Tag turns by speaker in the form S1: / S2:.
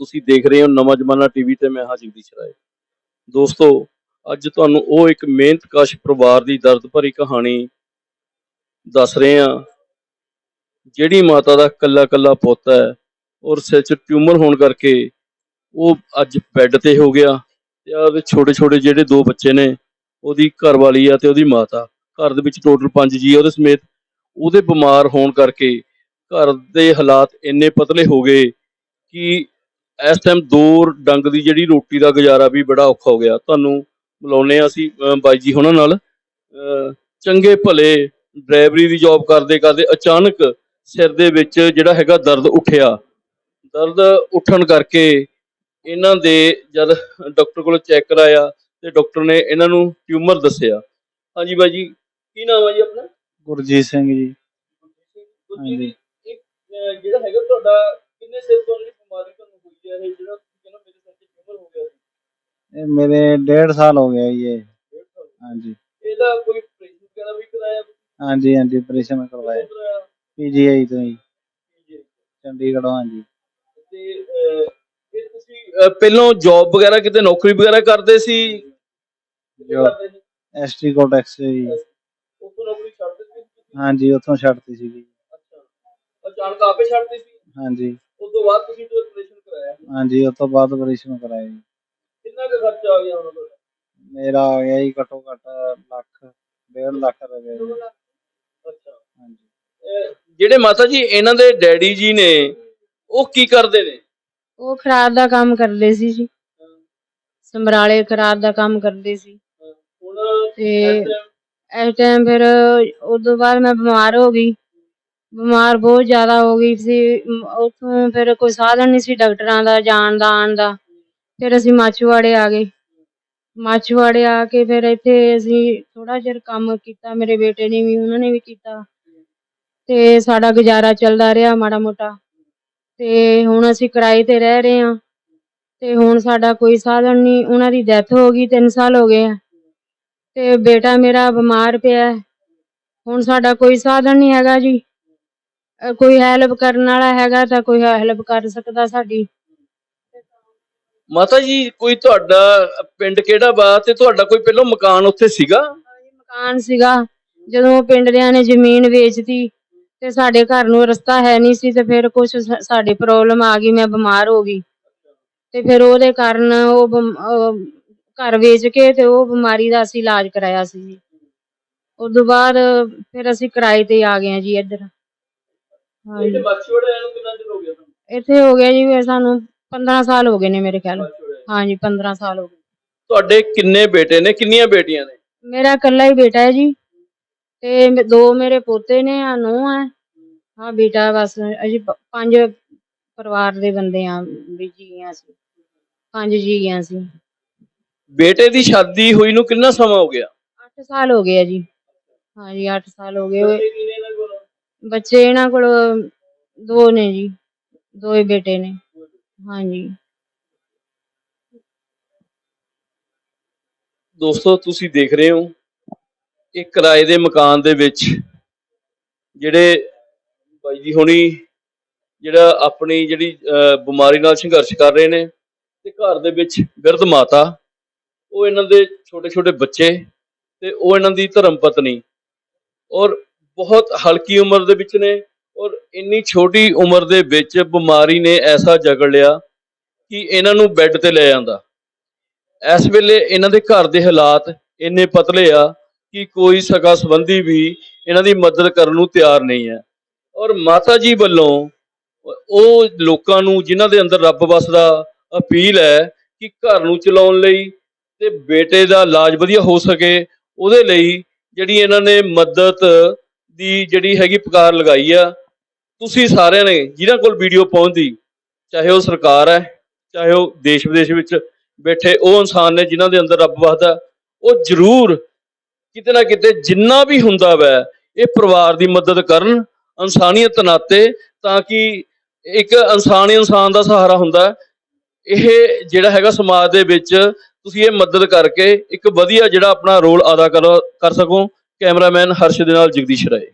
S1: ਤੁਸੀਂ ਦੇਖ ਰਹੇ ਹੋ ਨਵਾਂ ਜ਼ਮਾਨਾ ਟੀਵੀ ਤੇ ਮੈਂ ਹਾਂ ਜਗਦੀਸ਼ ਰਾਏ। ਦੋਸਤੋ, ਅੱਜ ਤੁਹਾਨੂੰ ਉਹ ਇੱਕ ਮਿਹਨਤਕਸ਼ ਪਰਿਵਾਰ ਦੀ ਦਰਦ ਭਰੀ ਕਹਾਣੀ ਦੱਸ ਰਹੇ ਹਾਂ, ਜਿਹੜੀ ਮਾਤਾ ਦਾ ਕੱਲਾ ਕੱਲਾ ਪੁੱਤ ਹੈ ਔਰ ਸਿਰ 'ਚ ਟਿਊਮਰ ਹੋਣ ਕਰਕੇ ਉਹ ਅੱਜ ਬੈੱਡ ਤੇ ਹੋ ਗਿਆ ਤੇ ਉਹਦੇ ਛੋਟੇ ਛੋਟੇ ਜਿਹੜੇ ਦੋ ਬੱਚੇ ਨੇ, ਉਹਦੀ ਘਰਵਾਲੀ ਆ ਤੇ ਉਹਦੀ ਮਾਤਾ, ਘਰ ਦੇ ਵਿੱਚ ਟੋਟਲ 5 ਜੀ ਆ ਉਹਦੇ ਸਮੇਤ। ਉਹਦੇ ਬਿਮਾਰ ਹੋਣ ਕਰਕੇ ਘਰ ਦੇ ਹਾਲਾਤ ਇੰਨੇ ਪਤਲੇ ਹੋ ਗਏ ਕਿ ਇਸ ਟਾਈਮ ਦੋ ਡੰਗ ਦੀ ਜਿਹੜੀ ਰੋਟੀ ਦਾ ਗੁਜ਼ਾਰਾ ਵੀ ਬੜਾ ਔਖਾ ਹੋ ਗਿਆ। ਤੁਹਾਨੂੰ ਮਿਲਾਉਂਦੇ ਹਾਂ ਅਸੀਂ ਬਾਈ ਜੀ ਹੁਣਾਂ ਨਾਲ। ਅਹ, ਚੰਗੇ ਭਲੇ ਡਰਾਈਵਰੀ ਦੀ ਜੌਬ ਕਰਦੇ ਕਰਦੇ ਅਚਾਨਕ ਸਿਰ ਦੇ ਵਿੱਚ ਜਿਹੜਾ ਹੈਗਾ ਦਰਦ ਉੱਠਿਆ। ਦਰਦ ਉੱਠਣ ਕਰਕੇ ਇਹਨਾਂ ਦੇ ਜਦ ਡਾਕਟਰ ਕੋਲ ਚੈੱਕ ਕਰਾਇਆ ਤੇ ਡਾਕਟਰ ਨੇ ਇਹਨਾਂ ਨੂੰ ਟਿਊਮਰ ਦੱਸਿਆ। ਹਾਂਜੀ ਬਾਈ ਜੀ ਕੀ ਨਾਮ ਹੈ ਜੀ ਆਪਣਾ?
S2: ਗੁਰਜੀਤ ਸਿੰਘ ਜੀ।
S1: ਇਹ, ਅਹ, ਜਿਹੜਾ ਹੈਗਾ ਤੁਹਾਡਾ ਕਿੰਨੇ ਸਿਰ ਤੋਂ ਜਿਹੜੀ ਬਿਮਾਰੀ ਤੁਹਾਨੂੰ ਹੋਈ ਹੈ ਇਹ ਜਿਹੜਾ ਤੁਸੀਂ ਕਹਿੰਦੇ ਮੇਰੇ ਸਿਰ 'ਚ ਟਿਊਮਰ ਹੋ ਗਿਆ ਸੀ?
S2: ਇਹ ਮੇਰੇ ਡੇਢ ਸਾਲ ਹੋ ਗਿਆ ਜੀ ਇਹ।
S1: ਡੇਢ ਸਾਲ।
S2: ਹਾਂਜੀ।
S1: ਇਹਦਾ ਕੋਈ ਆਪਰੇਸ਼ਨ ਵਗੈਰਾ ਵੀ ਕਰਾਇਆ
S2: ਹਾਂਜੀ ਹਾਂਜੀ ਆਪਰੇਸ਼ਨ ਕਰਵਾਇਆ।
S1: ਕਰਾਇਆ?
S2: ਪੀਜੀਆਈ ਤੋਂ ਜੀ
S1: ਜੀ।
S2: ਚੰਡੀਗੜ੍ਹੋਂ ਹਾਂਜੀ।
S1: ਤੇ ਅਹ, ਪਹਿਲਾਂ ਜੌਬ ਵਗੈਰਾ ਕਿਤੇ ਨੌਕਰੀ ਵਗੈਰਾ ਕਰਦੇ ਸੀ?
S2: ਐਸਟੀ ਕੋਟੈਕਸ ਜੀ।
S1: ਉੱਥੋਂ ਨੌਕਰੀ ਛੱਡ ਦਿੱਤੀ?
S2: ਹਾਂਜੀ ਉੱਥੋਂ ਛੱਡਤੀ ਸੀਗੀ
S1: ਅੱਛਾ। ਅਚਾਨਕ ਆਪੇ ਛੱਡਤੀ ਸੀ?
S2: ਹਾਂਜੀ।
S1: ਉਸ ਤੋਂ ਬਾਅਦ ਤੁਸੀਂ ਜੋ ਆਪਰੇਸ਼ਨ ਕਰਾਇਆ?
S2: ਹਾਂਜੀ ਉਸ ਤੋਂ ਬਾਅਦ ਆਪਰੇਸ਼ਨ ਕਰਾਇਆ ਜੀ।
S1: ਕਿੰਨਾ ਕੁ ਖਰਚਾ ਆ ਗਿਆ ਉਹਨਾਂ ਦਾ
S2: ਮੇਰਾ ਆ ਗਿਆ ਜੀ ਘੱਟੋ ਘੱਟ ਲੱਖ ਡੇਢ ਲੱਖ ਰੁਪਏ
S1: ਅੱਛਾ।
S2: ਹਾਂਜੀ।
S1: ਜਿਹੜੇ ਮਾਤਾ ਜੀ ਇਹਨਾਂ ਦੇ ਡੈਡੀ ਜੀ ਨੇ ਉਹ ਕੀ ਕਰਦੇ ਨੇ?
S3: ਉਹ ਖਰਾਦ ਦਾ ਕੰਮ ਕਰਦੇ ਸੀ ਜੀ। ਸਮਰਾਲੇ ਖਰਾਦ ਦਾ ਕੰਮ ਕਰਦੇ ਸੀ। ਤੇ
S1: ਇਸ
S3: ਟਾਈਮ ਫਿਰ ਉਦੋਂ ਬਾਅਦ ਮੈਂ ਬਿਮਾਰ ਹੋ ਗਈ। ਬਿਮਾਰ ਬਹੁਤ ਜ਼ਿਆਦਾ ਹੋ ਗਈ ਸੀ। ਉੱਥੋਂ ਫਿਰ ਕੋਈ ਸਾਧਨ ਨਹੀਂ ਸੀ ਡਾਕਟਰਾਂ ਦਾ ਜਾਣ ਦਾ ਆਉਣ ਦਾ। ਫਿਰ ਅਸੀਂ ਮਾਛੂਵਾੜੇ ਆ ਗਏ। ਮਾਛੂਵਾੜੇ ਆ ਕੇ ਫਿਰ ਇੱਥੇ ਅਸੀਂ ਥੋੜਾ ਚਿਰ ਕੰਮ ਕੀਤਾ। ਮੇਰੇ ਬੇਟੇ ਨੇ ਵੀ ਉਹਨਾਂ ਨੇ ਵੀ ਕੀਤਾ। ਤੇ ਸਾਡਾ ਗੁਜ਼ਾਰਾ ਚੱਲਦਾ ਰਿਹਾ ਮਾੜਾ ਮੋਟਾ। ਤੇ ਹੁਣ ਅਸੀਂ ਕਿਰਾਏ ਤੇ ਰਹਿ ਰਹੇ ਹਾਂ। ਤੇ ਹੁਣ ਸਾਡਾ ਕੋਈ ਸਾਧਨ ਨਹੀਂ। ਉਹਨਾਂ ਦੀ ਡੈਥ ਹੋ ਗਈ 3 ਸਾਲ ਹੋ ਗਏ ਆ। ਤੇ ਬੇਟਾ ਮੇਰਾ ਬਿਮਾਰ ਪਿਆ। ਹੁਣ ਸਾਡਾ ਕੋਈ ਸਾਧਨ ਨਹੀਂ ਹੈਗਾ ਜੀ। ਕੋਈ ਹੈਲਪ ਕਰਨ ਵਾਲਾ ਹੈਗਾ ਤਾਂ ਕੋਈ ਹੈਲਪ ਕਰ ਸਕਦਾ ਸਾਡੀ।
S1: ਮਾਤਾ ਜੀ ਕੋਈ ਤੁਹਾਡਾ ਪਿੰਡ ਕਿਹੜਾ ਵਾ ਤੇ ਤੁਹਾਡਾ ਕੋਈ ਪਹਿਲਾਂ ਮਕਾਨ ਉੱਥੇ ਸੀਗਾ?
S3: ਮਕਾਨ ਸੀਗਾ। ਜਦੋਂ ਪਿੰਡਿਆਂ ਨੇ ਜ਼ਮੀਨ ਵੇਚਤੀ ਤੇ ਸਾਡੇ ਘਰ ਨੂੰ ਰਸਤਾ ਹੈ ਨਹੀਂ ਸੀ ਤੇ ਫਿਰ ਕੁਝ ਸਾਡੀ ਪ੍ਰੋਬਲਮ ਆ ਗਈ ਮੈਂ ਬਿਮਾਰ ਹੋ ਗਈ। ਤੇ ਫਿਰ ਉਹਦੇ ਕਾਰਨ ਉਹ ਬਿਮ- ਅਹ ਘਰ ਵੇਚ ਕੇ ਤੇ ਉਹ ਬਿਮਾਰੀ ਦਾ ਅਸੀਂ ਇਲਾਜ ਕਰਾਇਆ ਸੀ ਜੀ। ਉਸ ਤੋਂ ਬਾਅਦ ਫਿਰ ਅਸੀਂ ਕਿਰਾਏ ਤੇ ਆ ਗਏ ਹਾਂ ਜੀ ਇੱਧਰ। ਹਾਂਜੀ
S1: ਇੱਥੇ ਮੱਛੀਵਾੜੇ ਆਇਆ ਨੂੰ ਕਿੰਨਾ ਚਿਰ ਹੋ ਗਿਆ ਤੁਹਾਨੂੰ?
S3: ਇੱਥੇ ਹੋ ਗਿਆ ਜੀ ਫਿਰ ਸਾਨੂੰ 15 ਸਾਲ ਹੋ ਗਏ ਨੇ ਮੇਰੇ ਖਿਆਲ।
S1: ਮੱਛੀਵਾੜੇ ਆਏ?
S3: ਹਾਂਜੀ 15 ਸਾਲ ਹੋ ਗਏ।
S1: ਤੁਹਾਡੇ ਕਿੰਨੇ ਬੇਟੇ ਨੇ? ਕਿੰਨੀਆਂ ਬੇਟੀਆਂ ਨੇ?
S3: ਮੇਰਾ ਇਕੱਲਾ ਹੀ ਬੇਟਾ ਹੈ ਜੀ। ਤੇ ਮੇ- ਦੋ ਮੇਰੇ ਪੋਤੇ ਨੇ ਆ ਨੂੰਹ ਹੈ ਹਾਂ ਬੇਟਾ ਬਸ ਅਸੀਂ ਪ- ਪੰਜ ਪਰਿਵਾਰ ਦੇ ਬੰਦੇ ਆ ਵੀ ਜੀ ਆ ਅਸੀਂ ਪੰਜ ਜੀ ਆ ਅਸੀਂ
S1: ਬੇਟੇ ਦੀ ਸ਼ਾਦੀ ਹੋਈ ਨੂੰ ਕਿੰਨਾ ਸਮਾਂ ਹੋ ਗਿਆ?
S3: 8 ਸਾਲ ਹੋ ਗਏ ਆ ਜੀ। ਹਾਂਜੀ 8 ਸਾਲ ਹੋ ਗਏ।
S1: ਬੱਚੇ ਕਿੰਨੇ ਇਹਨਾਂ ਕੋਲ?
S3: ਬੱਚੇ ਇਹਨਾਂ ਕੋਲ ਦੋ ਨੇ ਜੀ ਦੋ ਹੀ ਬੇਟੇ ਨੇ। ਹਾਂਜੀ।
S1: ਦੋਸਤੋ ਤੁਸੀਂ ਦੇਖ ਰਹੇ ਹੋ ਇਹ ਕਿਰਾਏ ਦੇ ਮਕਾਨ ਦੇ ਵਿੱਚ ਜਿਹੜੇ ਬਾਈ ਜੀ ਹੁਣੀ ਜਿਹੜਾ ਆਪਣੀ ਜਿਹੜੀ ਬਿਮਾਰੀ ਨਾਲ ਸੰਘਰਸ਼ ਕਰ ਰਹੇ ਨੇ ਤੇ ਘਰ ਦੇ ਵਿੱਚ ਬਿਰਧ ਮਾਤਾ, ਉਹ ਇਹਨਾਂ ਦੇ ਛੋਟੇ ਛੋਟੇ ਬੱਚੇ ਤੇ ਉਹ ਇਹਨਾਂ ਦੀ ਧਰਮ ਪਤਨੀ ਔਰ ਬਹੁਤ ਹਲਕੀ ਉਮਰ ਦੇ ਵਿੱਚ ਨੇ ਔਰ ਇੰਨੀ ਛੋਟੀ ਉਮਰ ਦੇ ਵਿੱਚ ਬਿਮਾਰੀ ਨੇ ਐਸਾ ਜਕੜ ਲਿਆ ਕਿ ਇਹਨਾਂ ਨੂੰ ਬੈੱਡ ਤੇ ਲੈ ਜਾਂਦਾ। ਇਸ ਵੇਲੇ ਇਹਨਾਂ ਦੇ ਘਰ ਦੇ ਹਾਲਾਤ ਇੰਨੇ ਪਤਲੇ ਆ ਕਿ ਕੋਈ ਸਗਾ ਸੰਬੰਧੀ ਵੀ ਇਹਨਾਂ ਦੀ ਮਦਦ ਕਰਨ ਨੂੰ ਤਿਆਰ ਨਹੀਂ ਹੈ। ਔਰ ਮਾਤਾ ਜੀ ਵੱਲੋਂ ਉਹ ਲੋਕਾਂ ਨੂੰ, ਜਿਨ੍ਹਾਂ ਦੇ ਅੰਦਰ ਰੱਬ ਵਸਦਾ ਅਪੀਲ ਹੈ ਕਿ ਘਰ ਨੂੰ ਚਲਾਉਣ ਲਈ ਤੇ ਬੇਟੇ ਦਾ ਇਲਾਜ ਵਧੀਆ ਹੋ ਸਕੇ, ਉਹਦੇ ਲਈ ਜਿਹੜੀ ਇਹਨਾਂ ਨੇ ਮਦਦ ਦੀ ਜਿਹੜੀ ਹੈਗੀ ਪੁਕਾਰ ਲਗਾਈ ਆ, ਤੁਸੀਂ ਸਾਰਿਆਂ ਨੇ ਜਿਹਨਾਂ ਕੋਲ ਵੀਡੀਓ ਪਹੁੰਚਦੀ ਚਾਹੇ ਉਹ ਸਰਕਾਰ ਹੈ, ਚਾਹੇ ਉਹ ਦੇਸ਼ ਵਿਦੇਸ਼ ਵਿੱਚ ਬੈਠੇ ਉਹ ਇਨਸਾਨ ਨੇ ਜਿਨ੍ਹਾਂ ਦੇ ਅੰਦਰ ਰੱਬ ਵਸਦਾ, ਉਹ ਜ਼ਰੂਰ ਕਿਤੇ ਨਾ ਕਿਤੇ ਜਿੰਨਾ ਵੀ ਹੁੰਦਾ ਵੈ, ਇਹ ਪਰਿਵਾਰ ਦੀ ਮਦਦ ਕਰਨ, ਇਨਸਾਨੀਅਤ ਨਾਤੇ, ਤਾਂ ਕਿ ਇੱਕ ਇਨਸਾਨ ਇਨਸਾਨ ਦਾ ਸਹਾਰਾ ਹੁੰਦਾ। ਇਹ ਜਿਹੜਾ ਹੈਗਾ ਸਮਾਜ ਦੇ ਵਿੱਚ ਤੁਸੀਂ ਇਹ ਮਦਦ ਕਰਕੇ ਇੱਕ ਵਧੀਆ ਜਿਹੜਾ ਆਪਣਾ ਰੋਲ ਅਦਾ ਕਰ ਕਰ ਸਕੋ। ਕੈਮਰਾਮੈਨ ਹਰਸ਼ ਦੇ ਨਾਲ ਜਗਦੀਸ਼ ਰਾਏ।